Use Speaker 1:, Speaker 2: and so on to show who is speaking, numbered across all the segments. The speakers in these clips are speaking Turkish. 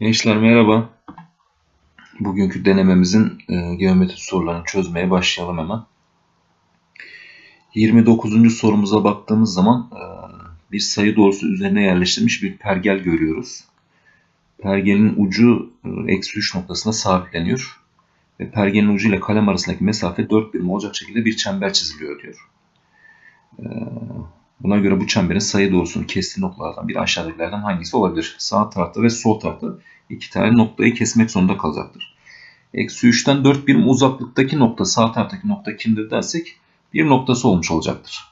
Speaker 1: Gençler merhaba. Bugünkü denememizin e, geometri sorularını çözmeye başlayalım hemen. 29. sorumuza baktığımız zaman e, bir sayı doğrusu üzerine yerleştirilmiş bir pergel görüyoruz. Pergelin ucu e, eksi 3 noktasına sabitleniyor. Ve pergelin ucu ile kalem arasındaki mesafe 4 birim olacak şekilde bir çember çiziliyor diyor. E, Buna göre bu çemberin sayı doğrusunu kestiği noktalardan biri aşağıdakilerden hangisi olabilir? Sağ tarafta ve sol tarafta iki tane noktayı kesmek zorunda kalacaktır. Eksi 3'ten 4 birim uzaklıktaki nokta sağ taraftaki nokta kimdir dersek bir noktası olmuş olacaktır.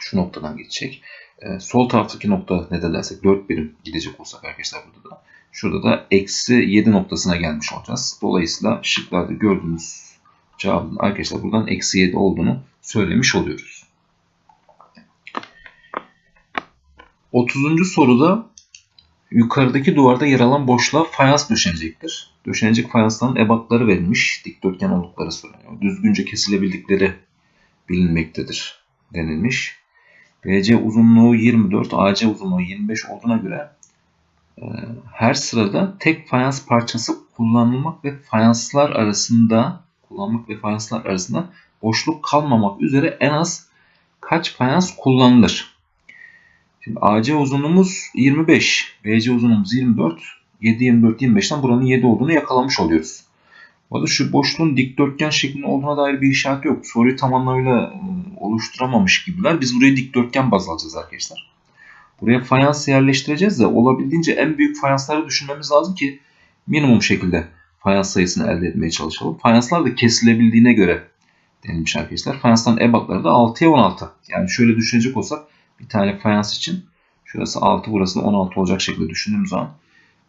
Speaker 1: Şu noktadan geçecek. Ee, sol taraftaki nokta ne de dersek 4 birim gidecek olsak arkadaşlar burada da. Şurada da eksi 7 noktasına gelmiş olacağız. Dolayısıyla şıklarda gördüğümüz cevabın arkadaşlar buradan eksi 7 olduğunu söylemiş oluyoruz. 30. soruda yukarıdaki duvarda yer alan boşluğa fayans döşenecektir. Döşenecek fayansların ebatları verilmiş. Dikdörtgen oldukları söyleniyor. Düzgünce kesilebildikleri bilinmektedir denilmiş. BC uzunluğu 24, AC uzunluğu 25 olduğuna göre e, her sırada tek fayans parçası kullanılmak ve fayanslar arasında kullanmak ve fayanslar arasında boşluk kalmamak üzere en az kaç fayans kullanılır? Şimdi AC uzunluğumuz 25, BC uzunluğumuz 24. 7, 24, 25'ten buranın 7 olduğunu yakalamış oluyoruz. Bu şu boşluğun dikdörtgen şeklinde olduğuna dair bir işaret yok. Soruyu tam anlamıyla e, oluşturamamış gibiler. Biz buraya dikdörtgen baz alacağız arkadaşlar. Buraya fayans yerleştireceğiz de olabildiğince en büyük fayansları düşünmemiz lazım ki minimum şekilde fayans sayısını elde etmeye çalışalım. Fayanslar da kesilebildiğine göre denilmiş arkadaşlar. Fayansların ebatları da 6'ya 16. Yani şöyle düşünecek olsak bir tane fayans için şurası 6 burası da 16 olacak şekilde düşündüğüm zaman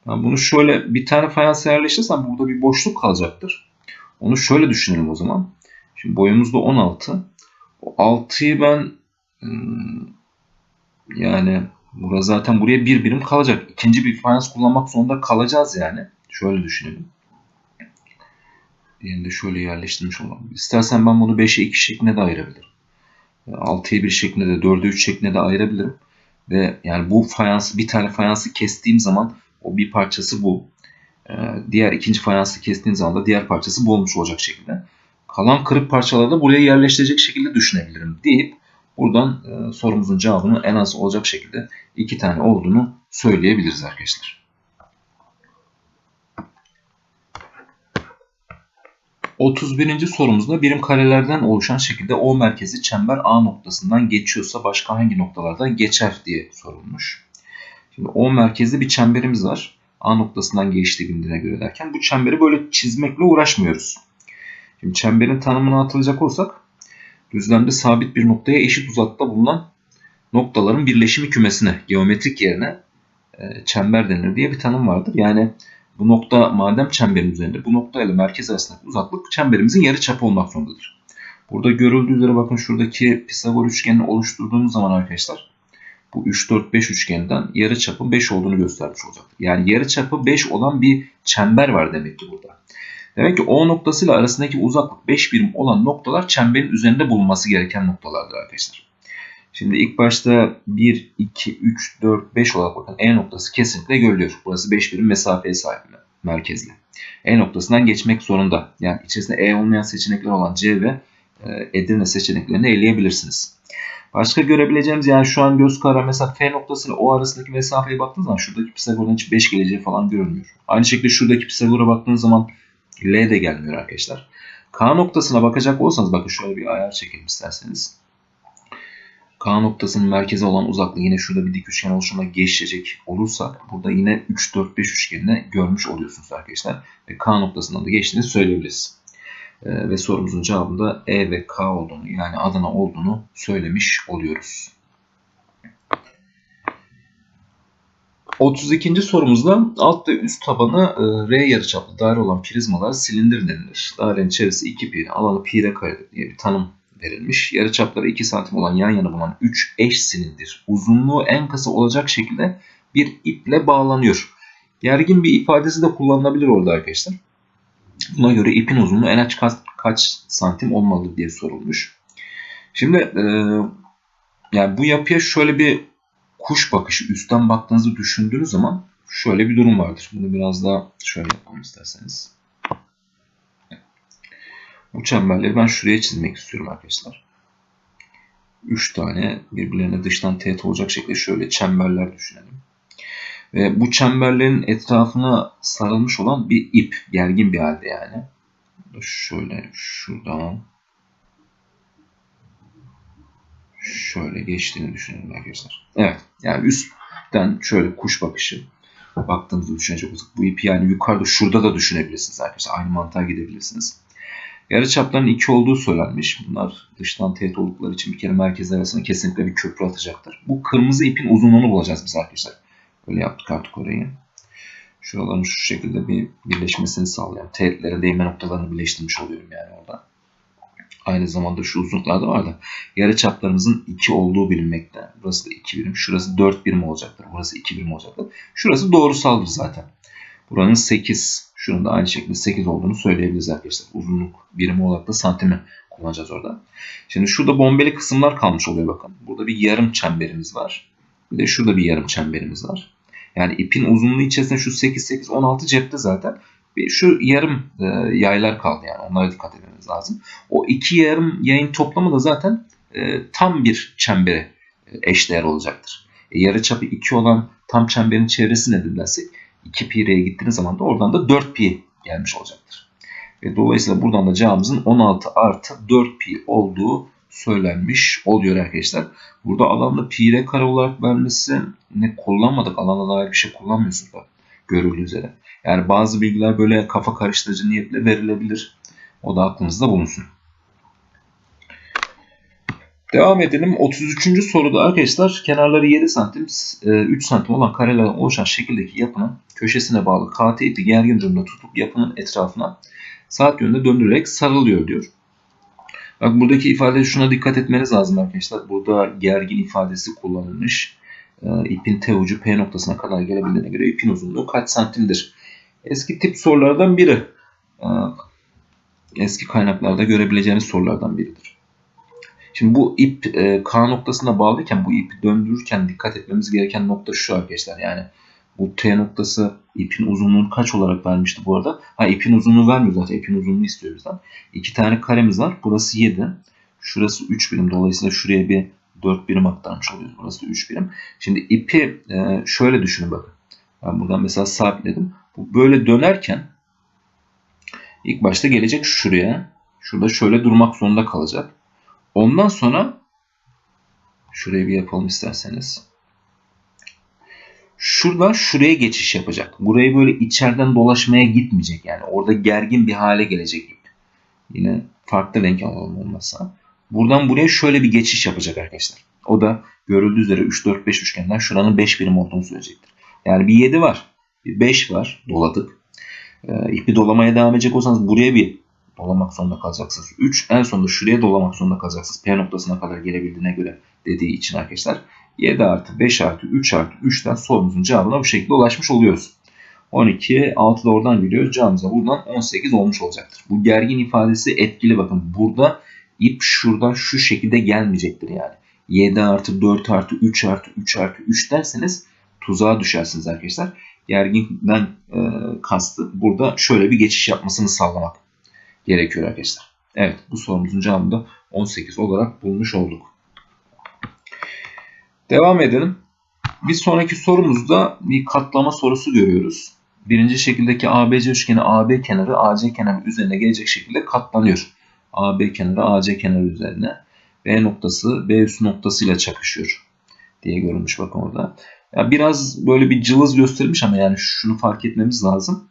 Speaker 1: ben bunu şöyle bir tane fayans yerleştirsem burada bir boşluk kalacaktır. Onu şöyle düşünelim o zaman. Şimdi boyumuz da 16. O 6'yı ben hmm, yani burada zaten buraya bir birim kalacak. İkinci bir fayans kullanmak zorunda kalacağız yani. Şöyle düşünelim. Diğerini de şöyle yerleştirmiş olalım. İstersen ben bunu 5'e 2 şeklinde de ayırabilirim. 6'ya 1 şeklinde de 4'e 3 şeklinde de ayırabilirim. Ve yani bu fayansı bir tane fayansı kestiğim zaman o bir parçası bu. Ee, diğer ikinci fayansı kestiğim zaman da diğer parçası bu olmuş olacak şekilde. Kalan kırık parçaları da buraya yerleştirecek şekilde düşünebilirim deyip buradan e, sorumuzun cevabının en az olacak şekilde iki tane olduğunu söyleyebiliriz arkadaşlar. 31. sorumuzda birim karelerden oluşan şekilde O merkezi çember A noktasından geçiyorsa başka hangi noktalardan geçer diye sorulmuş. Şimdi O merkezli bir çemberimiz var. A noktasından geçtiği bilindiğine göre derken bu çemberi böyle çizmekle uğraşmıyoruz. Şimdi çemberin tanımını atılacak olsak düzlemde sabit bir noktaya eşit uzakta bulunan noktaların birleşimi kümesine geometrik yerine e, çember denir diye bir tanım vardır. Yani bu nokta madem çemberin üzerinde bu nokta ile merkez arasındaki uzaklık çemberimizin yarı çapı olmak zorundadır. Burada görüldüğü üzere bakın şuradaki Pisagor üçgenini oluşturduğumuz zaman arkadaşlar bu 3 4 5 üçgeninden yarı çapı 5 olduğunu göstermiş olacak. Yani yarı çapı 5 olan bir çember var demek ki burada. Demek ki O noktasıyla arasındaki uzaklık 5 birim olan noktalar çemberin üzerinde bulunması gereken noktalardır arkadaşlar. Şimdi ilk başta 1, 2, 3, 4, 5 olarak bakın E noktası kesinlikle görülüyor. Burası 5 birim mesafeye sahip merkezli. E noktasından geçmek zorunda. Yani içerisinde E olmayan seçenekler olan C ve e, Edirne seçeneklerini eleyebilirsiniz. Başka görebileceğimiz yani şu an göz kararı mesela F noktasıyla O arasındaki mesafeye baktığınız zaman şuradaki Pisagor'dan hiç 5 geleceği falan görünmüyor. Aynı şekilde şuradaki Pisagor'a baktığınız zaman L de gelmiyor arkadaşlar. K noktasına bakacak olsanız bakın şöyle bir ayar çekelim isterseniz. K noktasının merkeze olan uzaklığı yine şurada bir dik üçgen oluşumuna geçecek olursak burada yine 3, 4, 5 üçgenini görmüş oluyorsunuz arkadaşlar. Ve K noktasından da geçtiğini söyleyebiliriz. Ee, ve sorumuzun cevabında E ve K olduğunu yani Adana olduğunu söylemiş oluyoruz. 32. sorumuzda alt ve üst tabanı e, R yarıçaplı daire olan prizmalar silindir denilir. Dairenin içerisi 2 pi, alanı pi r kare diye bir tanım verilmiş. Yarıçapları 2 santim olan yan yana bulunan 3 eş silindir uzunluğu en kısa olacak şekilde bir iple bağlanıyor. Gergin bir ifadesi de kullanılabilir orada arkadaşlar. Buna göre ipin uzunluğu en az kaç, kaç santim olmalı diye sorulmuş. Şimdi e, yani bu yapıya şöyle bir kuş bakışı üstten baktığınızı düşündüğünüz zaman şöyle bir durum vardır. Bunu biraz daha şöyle yapalım isterseniz. Bu çemberleri ben şuraya çizmek istiyorum arkadaşlar. 3 tane birbirlerine dıştan teğet olacak şekilde şöyle çemberler düşünelim. Ve bu çemberlerin etrafına sarılmış olan bir ip, gergin bir halde yani. Şöyle şuradan şöyle geçtiğini düşünelim arkadaşlar. Evet, yani üstten şöyle kuş bakışı baktığınızda düşünecek olursak bu ipi yani yukarıda şurada da düşünebilirsiniz arkadaşlar. Aynı mantığa gidebilirsiniz. Yarıçapların 2 olduğu söylenmiş. Bunlar dıştan teğet oldukları için bir kere merkezler arasında kesinlikle bir köprü atacaktır. Bu kırmızı ipin uzunluğunu bulacağız biz arkadaşlar. Böyle yaptık artık orayı. Şuraların şu şekilde bir birleşmesini sağlayan teğetlere değme noktalarını birleştirmiş oluyorum yani orada. Aynı zamanda şu uzunluklarda var da yarıçaplarımızın 2 olduğu bilinmekte. Burası da 2 birim. Şurası 4 birim olacaktır. Burası 2 birim olacaktır. Şurası doğrusaldır zaten. Buranın 8. Şunun da aynı şekilde 8 olduğunu söyleyebiliriz arkadaşlar. Uzunluk birimi olarak da santimi kullanacağız orada. Şimdi şurada bombeli kısımlar kalmış oluyor bakın. Burada bir yarım çemberimiz var. Bir de şurada bir yarım çemberimiz var. Yani ipin uzunluğu içerisinde şu 8, 8, 16 cepte zaten. Bir şu yarım e, yaylar kaldı yani. Onlara dikkat etmemiz lazım. O iki yarım yayın toplamı da zaten e, tam bir çembere e, eşdeğer olacaktır. E, yarı çapı 2 olan tam çemberin çevresi nedir dersek 2 pi'ye gittiğiniz zaman da oradan da 4 pi gelmiş olacaktır. Ve dolayısıyla buradan da cevabımızın 16 artı 4 pi olduğu söylenmiş oluyor arkadaşlar. Burada alanla pi ile kare olarak vermesi ne kullanmadık. Alana dair bir şey kullanmıyorsunuz da görüldüğü üzere. Yani bazı bilgiler böyle kafa karıştırıcı niyetle verilebilir. O da aklınızda bulunsun. Devam edelim. 33. soruda arkadaşlar kenarları 7 santim, 3 santim olan karelerden oluşan şekildeki yapının köşesine bağlı KT ipi gergin durumda tutup yapının etrafına saat yönünde döndürerek sarılıyor diyor. Bak buradaki ifade şuna dikkat etmeniz lazım arkadaşlar. Burada gergin ifadesi kullanılmış. İpin T ucu P noktasına kadar gelebildiğine göre ipin uzunluğu kaç santimdir? Eski tip sorulardan biri. Eski kaynaklarda görebileceğiniz sorulardan biridir. Şimdi bu ip e, K noktasına bağlıyken bu ipi döndürürken dikkat etmemiz gereken nokta şu arkadaşlar. Yani bu T noktası ipin uzunluğunu kaç olarak vermişti bu arada? Ha ipin uzunluğu vermiyor zaten. İpin uzunluğu istiyor bizden. İki tane karemiz var. Burası 7. Şurası 3 birim. Dolayısıyla şuraya bir 4 birim aktarmış oluyoruz. Burası da 3 birim. Şimdi ipi e, şöyle düşünün bakın. Ben buradan mesela sabitledim. Bu böyle dönerken ilk başta gelecek şuraya. Şurada şöyle durmak zorunda kalacak. Ondan sonra şuraya bir yapalım isterseniz. Şuradan şuraya geçiş yapacak. Burayı böyle içeriden dolaşmaya gitmeyecek. Yani orada gergin bir hale gelecek ip. Yine farklı renk alalım olmazsa. Buradan buraya şöyle bir geçiş yapacak arkadaşlar. O da görüldüğü üzere 3, 4, 5 üçgenden şuranın 5 birim olduğunu söyleyecektir. Yani bir 7 var. Bir 5 var. Doladık. Ee, ipi dolamaya devam edecek olsanız buraya bir dolamak zorunda kalacaksınız. 3 en sonunda şuraya dolamak zorunda kalacaksınız. P noktasına kadar gelebildiğine göre dediği için arkadaşlar. 7 artı 5 artı 3 artı 3'ten sorumuzun cevabına bu şekilde ulaşmış oluyoruz. 12, 6 da oradan geliyor. Cevabımıza buradan 18 olmuş olacaktır. Bu gergin ifadesi etkili bakın. Burada ip şuradan şu şekilde gelmeyecektir yani. 7 artı 4 artı 3 artı 3 artı 3 derseniz tuzağa düşersiniz arkadaşlar. Gerginden e, kastı burada şöyle bir geçiş yapmasını sağlamak gerekiyor arkadaşlar. Evet bu sorumuzun cevabını da 18 olarak bulmuş olduk. Devam edelim. Bir sonraki sorumuzda bir katlama sorusu görüyoruz. Birinci şekildeki ABC üçgeni AB kenarı AC kenarı üzerine gelecek şekilde katlanıyor. AB kenarı AC kenarı üzerine. B noktası B üst noktasıyla çakışıyor diye görülmüş bakın orada. Ya biraz böyle bir cılız gösterilmiş ama yani şunu fark etmemiz lazım.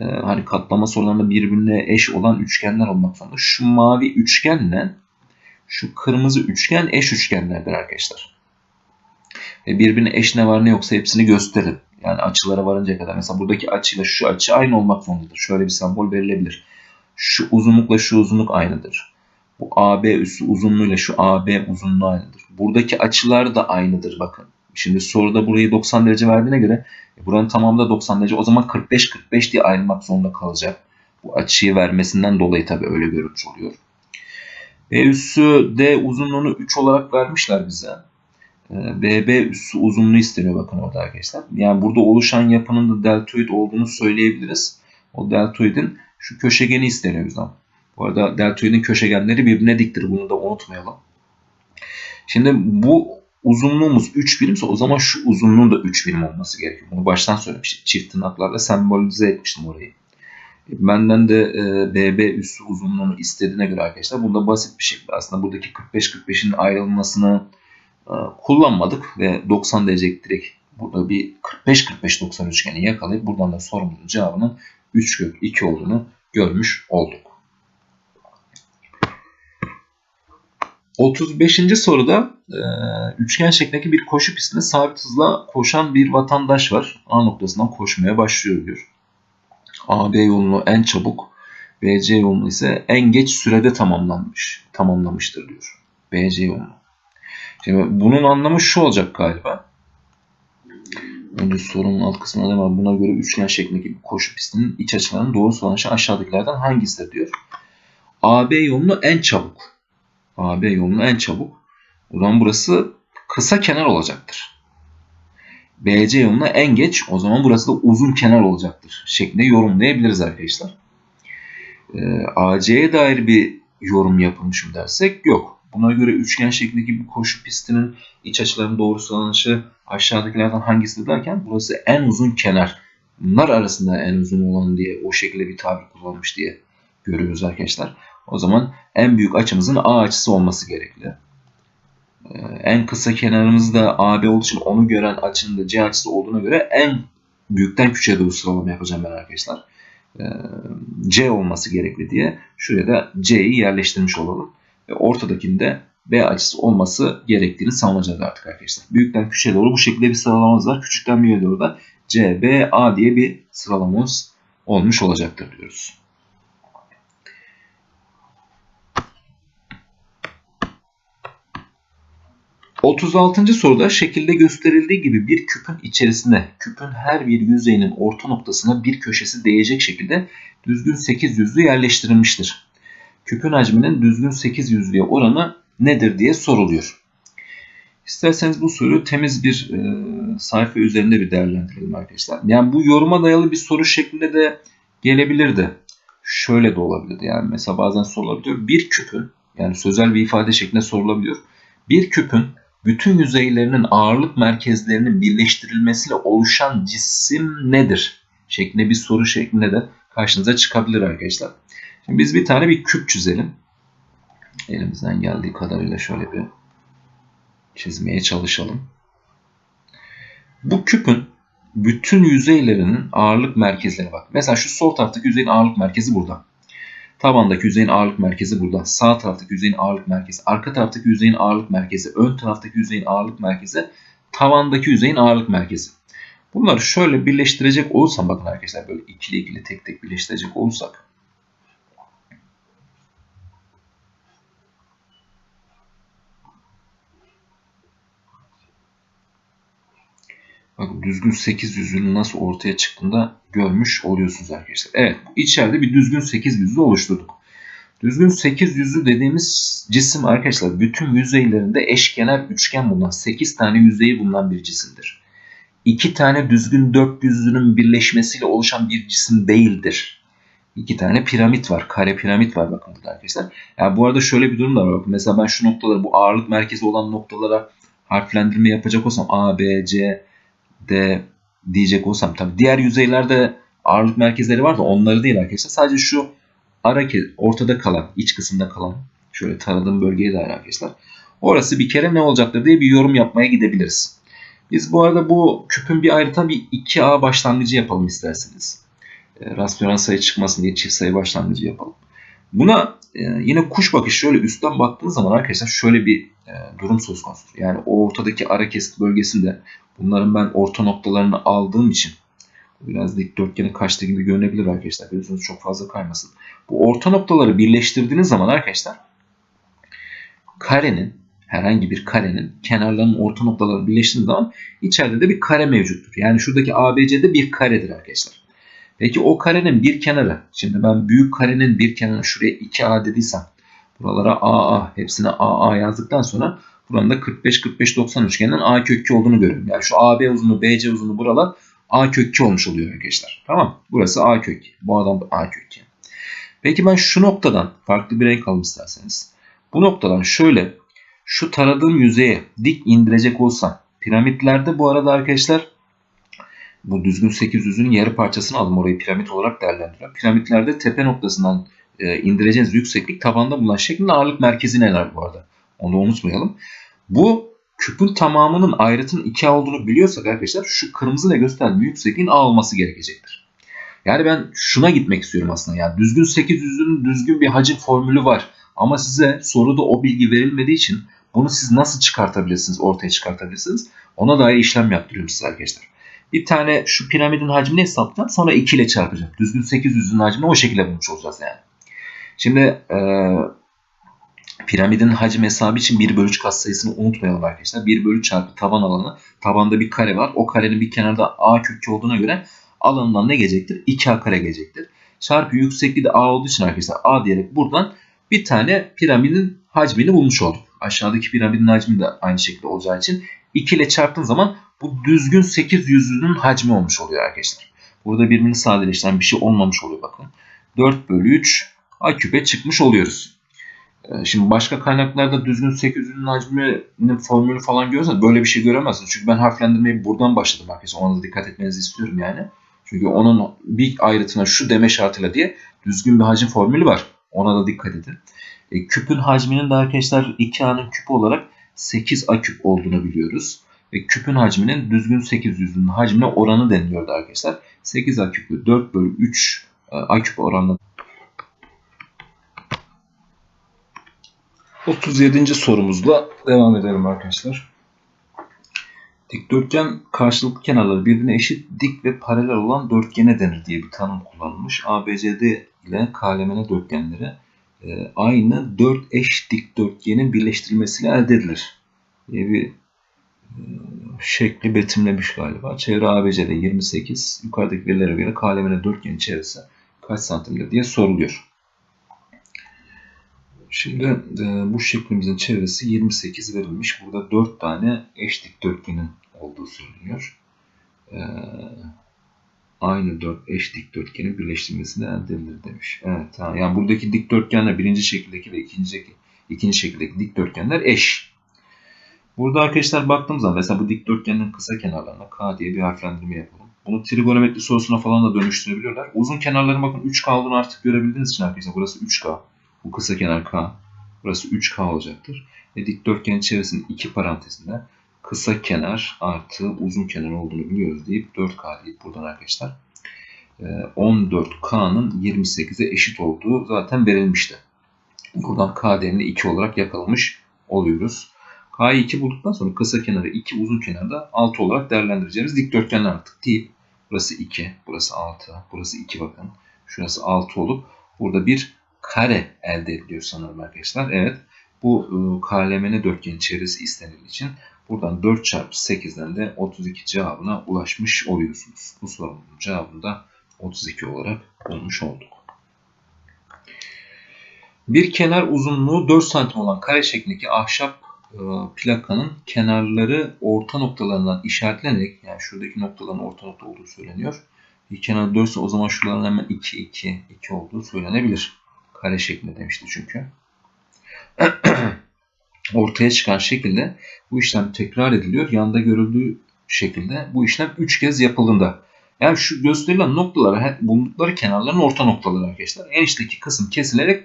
Speaker 1: Ee, hani katlama sorularında birbirine eş olan üçgenler olmak zorunda. Şu mavi üçgenle şu kırmızı üçgen eş üçgenlerdir arkadaşlar. Ve birbirine eş ne var ne yoksa hepsini gösterin. Yani açılara varıncaya kadar. Mesela buradaki açıyla şu açı aynı olmak zorundadır. Şöyle bir sembol verilebilir. Şu uzunlukla şu uzunluk aynıdır. Bu AB üssü uzunluğuyla şu AB uzunluğu aynıdır. Buradaki açılar da aynıdır bakın. Şimdi soruda burayı 90 derece verdiğine göre e, buranın tamamı da 90 derece. O zaman 45-45 diye ayrılmak zorunda kalacak. Bu açıyı vermesinden dolayı tabii öyle görülmüş oluyor. B üssü D uzunluğunu 3 olarak vermişler bize. e, BB üssü uzunluğu isteniyor bakın orada arkadaşlar. Yani burada oluşan yapının da deltoid olduğunu söyleyebiliriz. O deltoidin şu köşegeni isteniyor bizden. Bu arada deltoidin köşegenleri birbirine diktir. Bunu da unutmayalım. Şimdi bu uzunluğumuz 3 birimse o zaman şu uzunluğun da 3 birim olması gerekiyor. Bunu baştan söylemiştim. Çift tırnaklarla sembolize etmiştim orayı. Benden de e, BB üssü uzunluğunu istediğine göre arkadaşlar bunda basit bir şekilde aslında buradaki 45-45'in ayrılmasını e, kullanmadık ve 90 derecelik direkt burada bir 45-45-90 üçgeni yakalayıp buradan da sorumuzun cevabının 3 kök 2 olduğunu görmüş olduk. 35. soruda e, üçgen şeklindeki bir koşu pistinde sabit hızla koşan bir vatandaş var. A noktasından koşmaya başlıyor diyor. AB yolunu en çabuk, BC yolunu ise en geç sürede tamamlanmış, tamamlamıştır diyor. BC yolunu. Şimdi bunun anlamı şu olacak galiba. Önce sorunun alt kısmına da var. Buna göre üçgen şeklindeki bir koşu pistinin iç açılarının doğru sonucu aşağıdakilerden hangisidir diyor. AB yolunu en çabuk. AB yolunu en çabuk. O zaman burası kısa kenar olacaktır. BC yoluna en geç o zaman burası da uzun kenar olacaktır şeklinde yorumlayabiliriz arkadaşlar. E, AC'ye dair bir yorum yapılmış mı dersek yok. Buna göre üçgen şeklindeki bir koşu pistinin iç açılarının doğru sıralanışı aşağıdakilerden hangisidir derken burası en uzun kenar. Bunlar arasında en uzun olan diye o şekilde bir tabir kullanmış diye görüyoruz arkadaşlar. O zaman en büyük açımızın A açısı olması gerekli. Ee, en kısa kenarımız da AB olduğu için onu gören açının da C açısı olduğuna göre en büyükten küçüğe doğru sıralama yapacağım ben arkadaşlar. Ee, C olması gerekli diye şuraya da C'yi yerleştirmiş olalım. Ve ortadakinde B açısı olması gerektiğini savunacağız artık arkadaşlar. Büyükten küçüğe doğru bu şekilde bir sıralamamız var. Küçükten büyüğe doğru da C, B, A diye bir sıralamamız olmuş olacaktır diyoruz. 36. soruda şekilde gösterildiği gibi bir küpün içerisinde küpün her bir yüzeyinin orta noktasına bir köşesi değecek şekilde düzgün 8 yüzlü yerleştirilmiştir. Küpün hacminin düzgün 8 yüzlüğe oranı nedir diye soruluyor. İsterseniz bu soruyu temiz bir e, sayfa üzerinde bir değerlendirelim arkadaşlar. Yani bu yoruma dayalı bir soru şeklinde de gelebilirdi. Şöyle de olabilirdi. Yani mesela bazen sorulabiliyor. Bir küpün yani sözel bir ifade şeklinde sorulabiliyor. Bir küpün bütün yüzeylerinin ağırlık merkezlerinin birleştirilmesiyle oluşan cisim nedir? Şeklinde bir soru şeklinde de karşınıza çıkabilir arkadaşlar. Şimdi biz bir tane bir küp çizelim. Elimizden geldiği kadarıyla şöyle bir çizmeye çalışalım. Bu küpün bütün yüzeylerinin ağırlık merkezlerine bak. Mesela şu sol taraftaki yüzeyin ağırlık merkezi burada. Tabandaki yüzeyin ağırlık merkezi burada. Sağ taraftaki yüzeyin ağırlık merkezi, arka taraftaki yüzeyin ağırlık merkezi, ön taraftaki yüzeyin ağırlık merkezi, tavandaki yüzeyin ağırlık merkezi. Bunları şöyle birleştirecek olursam bakın arkadaşlar böyle ikili ikili tek tek birleştirecek olursak Bakın düzgün 8 yüzünün nasıl ortaya çıktığında görmüş oluyorsunuz arkadaşlar. Evet içeride bir düzgün 8 yüzü oluşturduk. Düzgün 8 yüzü dediğimiz cisim arkadaşlar bütün yüzeylerinde eşkenar üçgen bulunan 8 tane yüzeyi bulunan bir cisimdir. 2 tane düzgün 4 yüzünün birleşmesiyle oluşan bir cisim değildir. 2 tane piramit var. Kare piramit var bakın burada arkadaşlar. Yani bu arada şöyle bir durum da var. Mesela ben şu noktaları bu ağırlık merkezi olan noktalara harflendirme yapacak olsam A, B, C, D diyecek olsam tabi diğer yüzeylerde ağırlık merkezleri var da onları değil arkadaşlar. Sadece şu ara ortada kalan, iç kısımda kalan şöyle taradığım bölgeye dair arkadaşlar. Orası bir kere ne olacaktır diye bir yorum yapmaya gidebiliriz. Biz bu arada bu küpün bir ayrıca bir 2A başlangıcı yapalım isterseniz. E, rasyonel sayı çıkmasın diye çift sayı başlangıcı yapalım. Buna e, yine kuş bakış şöyle üstten baktığınız zaman arkadaşlar şöyle bir durum söz konusu. Yani o ortadaki ara kesit bölgesinde bunların ben orta noktalarını aldığım için biraz dikdörtgenin kaçtığı gibi görünebilir arkadaşlar. Gözünüz çok fazla kaymasın. Bu orta noktaları birleştirdiğiniz zaman arkadaşlar karenin herhangi bir karenin kenarlarının orta noktaları birleştiğiniz zaman içeride de bir kare mevcuttur. Yani şuradaki ABC'de bir karedir arkadaşlar. Peki o karenin bir kenarı, şimdi ben büyük karenin bir kenarı şuraya 2A dediysem buralara AA hepsine AA yazdıktan sonra Buranın da 45 45 90 üçgeninden A kök 2 olduğunu görüyorum. Yani şu AB uzunluğu BC uzunluğu buralar A kök 2 olmuş oluyor arkadaşlar. Tamam. Burası A kök 2. Bu adam da A kök 2. Peki ben şu noktadan farklı bir renk alayım isterseniz. Bu noktadan şöyle şu taradığım yüzeye dik indirecek olsam piramitlerde bu arada arkadaşlar bu düzgün 800'ün yarı parçasını aldım. Orayı piramit olarak değerlendiriyorum. Piramitlerde tepe noktasından e, indireceğiniz yükseklik tabanda bulunan şeklinde ağırlık merkezi neler bu arada. Onu da unutmayalım. Bu küpün tamamının ayrıtının 2A olduğunu biliyorsak arkadaşlar şu kırmızı ile gösterdiğim yüksekliğin A olması gerekecektir. Yani ben şuna gitmek istiyorum aslında. Yani düzgün 800'ün düzgün bir hacim formülü var. Ama size soruda o bilgi verilmediği için bunu siz nasıl çıkartabilirsiniz, ortaya çıkartabilirsiniz? Ona dair işlem yaptırıyorum size arkadaşlar. Bir tane şu piramidin hacmini hesaplayacağım. Sonra 2 ile çarpacağım. Düzgün 800'ün hacmini o şekilde bulmuş olacağız yani. Şimdi e, piramidin hacim hesabı için 1 bölü 3 katsayısını unutmayalım arkadaşlar. 1 bölü çarpı taban alanı. Tabanda bir kare var. O karenin bir kenarda a kökü olduğuna göre alanından ne gelecektir? 2a kare gelecektir. Çarpı yüksekliği de a olduğu için arkadaşlar a diyerek buradan bir tane piramidin hacmini bulmuş olduk. Aşağıdaki piramidin hacmi de aynı şekilde olacağı için 2 ile çarptığın zaman bu düzgün 800'ünün hacmi olmuş oluyor arkadaşlar. Burada birbirini sadeleştiren bir şey olmamış oluyor bakın. 4 bölü 3 a küpe çıkmış oluyoruz. Ee, Şimdi başka kaynaklarda düzgün 800'ün hacminin formülü falan görürseniz böyle bir şey göremezsiniz. Çünkü ben harflendirmeyi buradan başladım arkadaşlar. Ona da dikkat etmenizi istiyorum yani. Çünkü onun bir ayrıtına şu deme şartıyla diye düzgün bir hacim formülü var. Ona da dikkat edin. E, küpün hacminin de arkadaşlar 2A'nın küpü olarak 8A küp olduğunu biliyoruz. Ve küpün hacminin düzgün 800'ün hacmine oranı deniliyordu arkadaşlar. 8A küpü 4 bölü 3 e, A küp oranla 37. sorumuzla devam edelim arkadaşlar. Dikdörtgen karşılıklı kenarları birbirine eşit dik ve paralel olan dörtgene denir diye bir tanım kullanılmış. ABCD ile KLMN dörtgenleri e, aynı dört eş dikdörtgenin birleştirilmesiyle elde edilir diye bir e, şekli betimlemiş galiba. Çevre ABC'de 28. Yukarıdaki verilere göre KLMN dörtgenin çevresi kaç santimdir diye soruluyor. Şimdi e, bu şeklimizin çevresi 28 verilmiş. Burada 4 tane eş dikdörtgenin olduğu söyleniyor. E, aynı 4 eş dikdörtgenin birleştirmesine elde edilir demiş. Evet, ha, yani buradaki dikdörtgenler birinci şekildeki ve ikinci, ikinci şekildeki dikdörtgenler eş. Burada arkadaşlar baktığımız zaman mesela bu dikdörtgenin kısa kenarlarına K diye bir harflendirme yapalım. Bunu trigonometri sorusuna falan da dönüştürebiliyorlar. Uzun kenarların bakın 3K olduğunu artık görebildiğiniz için arkadaşlar burası 3K. Bu kısa kenar K. Burası 3K olacaktır. Ve dikdörtgenin çevresinin iki parantezinde kısa kenar artı uzun kenar olduğunu biliyoruz deyip 4K deyip buradan arkadaşlar 14K'nın 28'e eşit olduğu zaten verilmişti. Buradan K değerini 2 olarak yakalamış oluyoruz. K'yı 2 bulduktan sonra kısa kenarı 2 uzun kenarda 6 olarak değerlendireceğimiz dikdörtgenler artık deyip burası 2, burası 6, burası 2 bakın. Şurası 6 olup burada bir kare elde ediliyor sanırım arkadaşlar. Evet bu e, KLMN dörtgenin çevresi istenildiği için buradan 4 çarpı 8'den de 32 cevabına ulaşmış oluyorsunuz. Bu sorunun cevabını da 32 olarak bulmuş olduk. Bir kenar uzunluğu 4 santim olan kare şeklindeki ahşap e, plakanın kenarları orta noktalarından işaretlenerek yani şuradaki noktaların orta nokta olduğu söyleniyor. Bir kenar 4 ise o zaman şuraların hemen 2 2 2 olduğu söylenebilir. Kare şeklinde demişti çünkü. Ortaya çıkan şekilde bu işlem tekrar ediliyor. Yanda görüldüğü şekilde bu işlem 3 kez yapıldığında. Yani şu gösterilen noktalar bulundukları kenarların orta noktaları arkadaşlar. En kısım kesilerek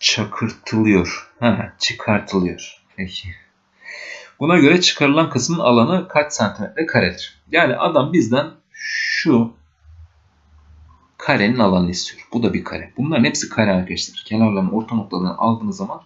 Speaker 1: çakırtılıyor. Ha, çıkartılıyor. Peki. Buna göre çıkarılan kısmın alanı kaç santimetre karedir? Yani adam bizden şu karenin alanını istiyor. Bu da bir kare. Bunların hepsi kare arkadaşlar. Kenarların orta noktalarını aldığınız zaman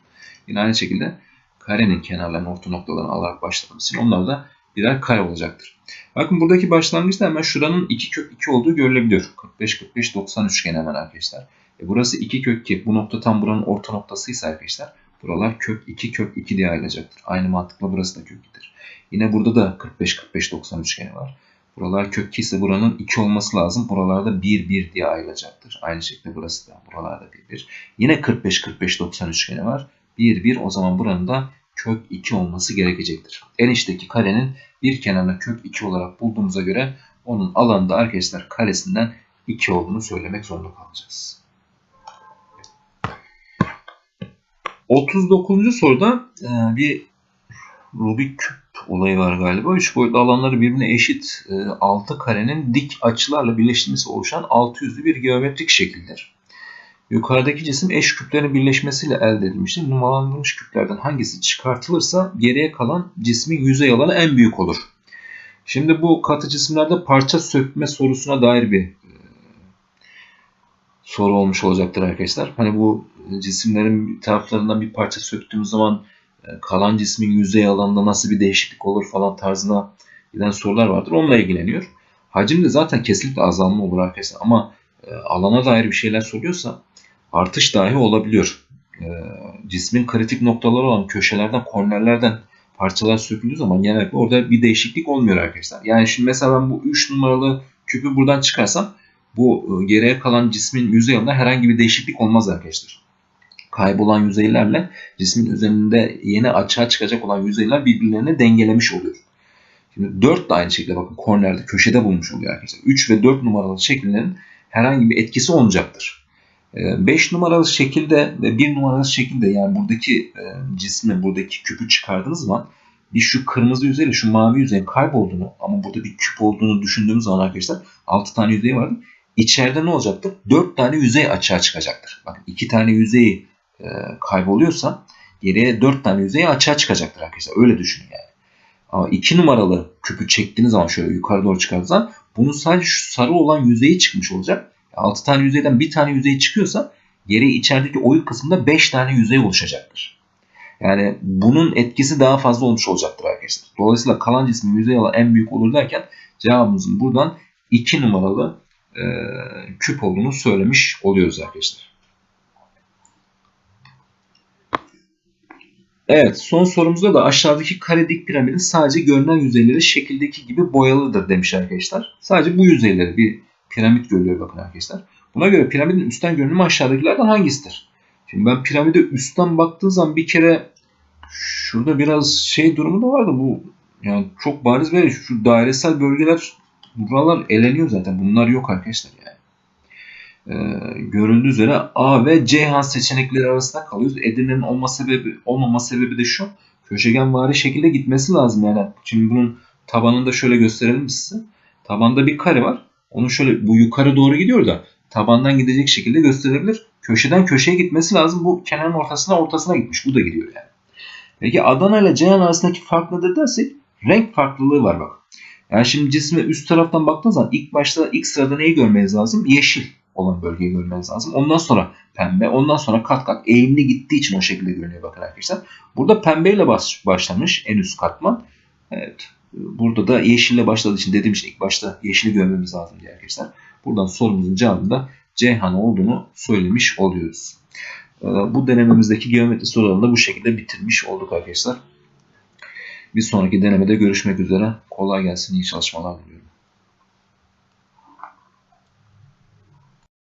Speaker 1: yine aynı şekilde karenin kenarlarının orta noktalarını alarak başladığımız için onlar da birer kare olacaktır. Bakın buradaki başlangıçta hemen şuranın 2 kök 2 olduğu görülebiliyor. 45 45 90 üçgen hemen arkadaşlar. E burası 2 kök 2. Bu nokta tam buranın orta noktasıysa arkadaşlar buralar kök 2 kök 2 diye ayrılacaktır. Aynı mantıkla burası da kök 2'dir. Yine burada da 45 45 90 üçgeni var. Buralar kök 2 ise buranın 2 olması lazım. Buralarda 1 1 diye ayrılacaktır. Aynı şekilde burası da buralarda 1 1. Yine 45 45 90 üçgeni var. 1 1 o zaman buranın da kök 2 olması gerekecektir. En içteki karenin bir kenarına kök 2 olarak bulduğumuza göre onun alanında arkadaşlar karesinden 2 olduğunu söylemek zorunda kalacağız. 39. soruda bir Rubik küp olayı var galiba. Üç boyutlu alanları birbirine eşit e, 6 karenin dik açılarla birleştirmesi oluşan 600'lü bir geometrik şekildir. Yukarıdaki cisim eş küplerin birleşmesiyle elde edilmiştir. Numaralandırılmış küplerden hangisi çıkartılırsa geriye kalan cismin yüzey alanı en büyük olur. Şimdi bu katı cisimlerde parça sökme sorusuna dair bir e, soru olmuş olacaktır arkadaşlar. Hani bu cisimlerin taraflarından bir parça söktüğümüz zaman e, kalan cismin yüzey alanında nasıl bir değişiklik olur falan tarzına giden sorular vardır. Onunla ilgileniyor. Hacimde zaten kesinlikle azalma olur arkadaşlar ama e, alana dair bir şeyler soruyorsa artış dahi olabiliyor. E, cismin kritik noktaları olan köşelerden, kornerlerden parçalar söküldüğü zaman genellikle orada bir değişiklik olmuyor arkadaşlar. Yani şimdi mesela ben bu 3 numaralı küpü buradan çıkarsam bu e, geriye kalan cismin yüzey alanında herhangi bir değişiklik olmaz arkadaşlar. Kaybolan yüzeylerle cismin üzerinde yeni açığa çıkacak olan yüzeyler birbirlerini dengelemiş oluyor. Şimdi 4 de aynı şekilde bakın kornerde köşede bulmuş oluyor arkadaşlar. 3 ve 4 numaralı şekillerin herhangi bir etkisi olmayacaktır. 5 numaralı şekilde ve 1 numaralı şekilde yani buradaki e, cismi, buradaki küpü çıkardığınız zaman bir şu kırmızı yüzeyle şu mavi yüzeyin kaybolduğunu ama burada bir küp olduğunu düşündüğümüz zaman arkadaşlar 6 tane yüzey vardı. İçeride ne olacaktır? 4 tane yüzey açığa çıkacaktır. Bakın 2 tane yüzeyi e, kayboluyorsa geriye 4 tane yüzey açığa çıkacaktır arkadaşlar. Öyle düşünün yani. Ama 2 numaralı küpü çektiğiniz zaman şöyle yukarı doğru zaman bunun sadece şu sarı olan yüzeyi çıkmış olacak. 6 tane yüzeyden bir tane yüzey çıkıyorsa geriye içerideki oyuk kısmında 5 tane yüzey oluşacaktır. Yani bunun etkisi daha fazla olmuş olacaktır arkadaşlar. Dolayısıyla kalan cismin yüzey alanı en büyük olur derken cevabımızın buradan 2 numaralı e, küp olduğunu söylemiş oluyoruz arkadaşlar. Evet son sorumuzda da aşağıdaki kare dik piramidin sadece görünen yüzeyleri şekildeki gibi boyalıdır demiş arkadaşlar. Sadece bu yüzeyleri bir piramit görülüyor bakın arkadaşlar. Buna göre piramidin üstten görünümü aşağıdakilerden hangisidir? Şimdi ben piramide üstten baktığım zaman bir kere şurada biraz şey durumu da vardı bu yani çok bariz ve şu dairesel bölgeler buralar eleniyor zaten. Bunlar yok arkadaşlar yani. Ee, görüldüğü üzere A ve Ceyhan seçenekleri arasında kalıyoruz. Edirne'nin olma sebebi olmama sebebi de şu. Köşegenvari şekilde gitmesi lazım yani. Şimdi bunun tabanını da şöyle gösterelim size. Tabanda bir kare var. Onu şöyle bu yukarı doğru gidiyor da tabandan gidecek şekilde gösterebilir. Köşeden köşeye gitmesi lazım. Bu kenarın ortasına ortasına gitmiş. Bu da gidiyor yani. Peki Adana ile Ceyhan arasındaki fark nedir dersek renk farklılığı var bak. Yani şimdi cisme üst taraftan baktığınız zaman ilk başta ilk sırada neyi görmeniz lazım? Yeşil olan bölgeyi görmeniz lazım. Ondan sonra pembe, ondan sonra kat kat eğimli gittiği için o şekilde görünüyor bakın arkadaşlar. Burada pembeyle baş, başlamış en üst katman. Evet. Burada da yeşille başladığı için dediğim için ilk başta yeşili görmemiz lazım diye arkadaşlar. Buradan sorumuzun cevabında Ceyhan olduğunu söylemiş oluyoruz. Bu denememizdeki geometri sorularını da bu şekilde bitirmiş olduk arkadaşlar. Bir sonraki denemede görüşmek üzere. Kolay gelsin, iyi çalışmalar diliyorum.